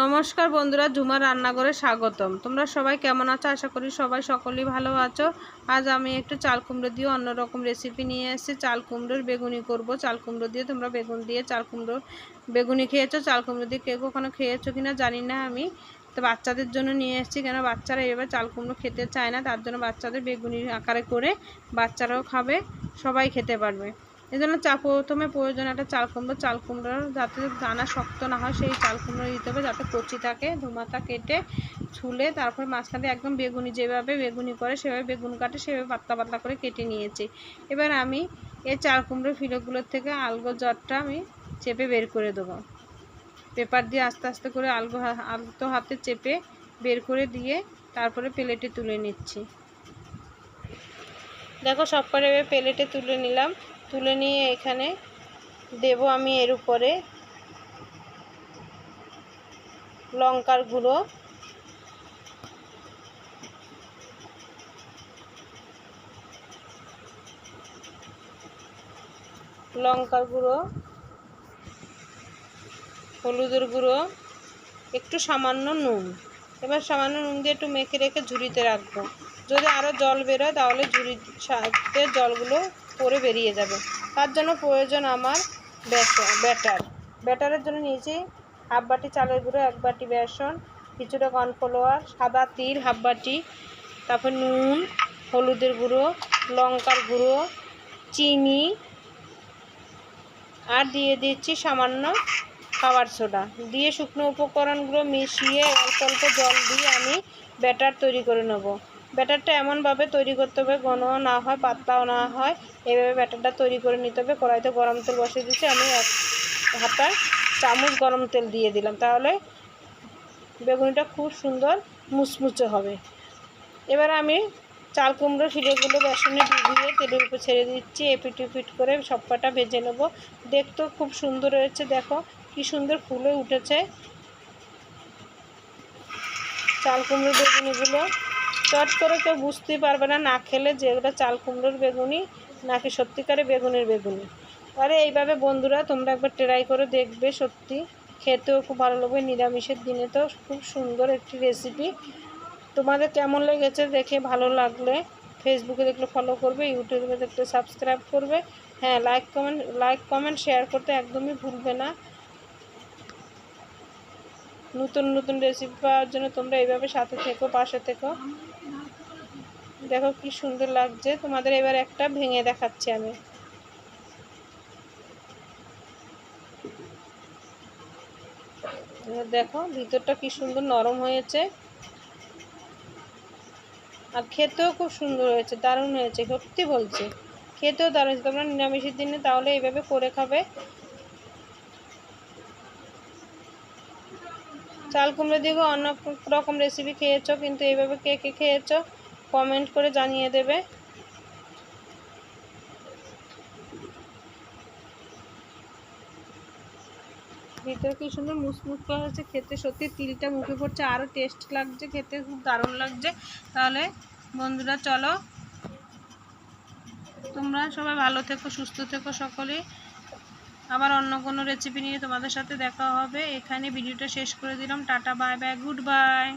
নমস্কার বন্ধুরা ঝুমা রান্নাঘরে স্বাগতম। তোমরা সবাই কেমন আছো? আশা করি সবাই সকলেই ভালো আছো। আজ আমি একটু চাল কুমড়ো দিয়ে অন্যরকম রেসিপি নিয়ে এসেছি। চাল কুমড়োর বেগুনি করব। চাল কুমড়ো দিয়ে তোমরা বেগুন দিয়ে চাল কুমড়ো, বেগুনি খেয়েছো? চাল কুমড়ো দিয়ে কেউ কখনো খেয়েছো কিনা জানি না আমি। তো বাচ্চাদের জন্য নিয়ে এসেছি কেন? বাচ্চারা এবার চাল কুমড়ো খেতে চায় না। তার জন্য বাচ্চাদের বেগুনি আকারে করে বাচ্চারাও খাবে, সবাই খেতে পারবে। এই জন্য চা প্রথমে প্রয়োজন একটা চাল কুমড়ো। চাল কুমড়োর যাতে দানা শক্ত না হয়, সেই চাল কুমড়ো দিতে হবে যাতে কচি থাকে ধুমাতা কেটে ছুলে তারপর মাঝখানে একদম বেগুনি যেভাবে বেগুনি করে, সেভাবে বেগুন কাটে, সেভাবে পাতলা পাতলা করে কেটে নিয়েছি। এবার আমি এই চাল কুমড়ো ফিলোগুলোর থেকে আলগো জটটা আমি চেপে বের করে দেবো। পেপার দিয়ে আস্তে আস্তে করে আলগো আলতো হাতে চেপে বের করে দিয়ে তারপরে প্লেটে তুলে নিচ্ছি। দেখো সব করে প্লেটে তুলে নিলাম। তুলে নিয়ে এখানে দেব আমি এর উপরে লঙ্কার গুঁড়ো। লঙ্কার গুঁড়ো, হলুদের গুঁড়ো, একটু সামান্য নুন। এবার সামান্য নুন দিয়ে একটু মেখে রেখে ঝুড়িতে রাখব। যদি আরও জল বেরোয়, তাহলে ঝুড়ির সাথে জলগুলো পরে বেরিয়ে যাবে। তার জন্য প্রয়োজন আমার ব্যাটার। ব্যাটারের জন্য নিয়েছি হাফ বাটি চালের গুঁড়ো, এক বাটি বেসন, কিছুটা কর্নফ্লাওয়ার, সাদা তিল, হাফ বাটি, তারপর নুন, হলুদের গুঁড়ো, লঙ্কার গুঁড়ো, চিনি, আর দিয়ে দিচ্ছি সামান্য খাবার সোডা। দিয়ে শুকনো উপকরণগুলো মিশিয়ে অল্প অল্প জল দিয়ে আমি ব্যাটার তৈরি করে নেব। ব্যাটারটা এমনভাবে তৈরি করতে হবে ঘনও না হয়, পাতলাও না হয়। এইভাবে ব্যাটারটা তৈরি করে নিতে হবে। কড়াইতে গরম তেল বসিয়ে দিচ্ছি আমি এক হাতা চামচ গরম তেল দিয়ে দিলাম। তাহলে বেগুনিটা খুব সুন্দর মুচমুচে হবে। এবার আমি চাল কুমড়ো ফিরেগুলো বেসনে ডুবিয়ে তেলের উপর ছেড়ে দিচ্ছি। এপিট উপিট করে সব কটা ভেজে নেব। দেখতেও খুব সুন্দর হয়েছে। দেখো কি সুন্দর ফুলে উঠেছে। চাল কুমড়ো, বেগুনিগুলো চট করে কেউ বুঝতেই পারবে না না খেলে যে ওটা চাল কুমড়োর বেগুনি, নাকি সত্যিকারে বেগুনের বেগুনি। আরে এইভাবে বন্ধুরা, তোমরা একবার ট্রাই করে দেখবে সত্যি। খেতেও খুব ভালো লাগবে, নিরামিষের দিনে তো খুব সুন্দর একটি রেসিপি তোমাদের কেমন লেগেছে দেখে ভালো লাগলে ফেসবুকে দেখলে ফলো করবে ইউটিউবে দেখলে সাবস্ক্রাইব করবে। হ্যাঁ like comment like comment share করতে একদমই ভুলবে না। নতুন নতুন রেসিপি পাওয়ার জন্য তোমরা এইভাবে সাথে থেকো, পাশে থেকো। দেখো কি সুন্দর লাগছে। তোমাদের এবার একটা ভেঙে দেখাচ্ছি আমি। দেখো, ভিতরটা কি সুন্দর নরম হয়েছে। আর খেতেও খুব সুন্দর হয়েছে, দারুণ হয়েছে, সত্যি বলছি। খেতেও দারুণ হয়েছে। তোমরা নিরামিষের দিনে তাহলে এইভাবে করে খাবে। চাল কুমড়ো দিয়েও অনেক রকম রেসিপি খেয়েছো, কিন্তু এইভাবে কে কে খেয়েছো? কমেন্ট করে জানিয়ে দেবে। ভিতরে কি সুন্দর মুসমুস হয়েছে খেতে, সত্যি তিলটা মুখে পড়ছে আরও টেস্ট লাগছে, খেতে খুব দারুণ লাগছে। তাহলে বন্ধুরা, চলো। তোমরা সবাই ভালো থেকো, সুস্থ থেকো সকলেই আবার অন্য কোনো রেসিপি নিয়ে তোমাদের সাথে দেখা হবে। এখানে ভিডিওটা শেষ করে দিলাম। Tata bye bye goodbye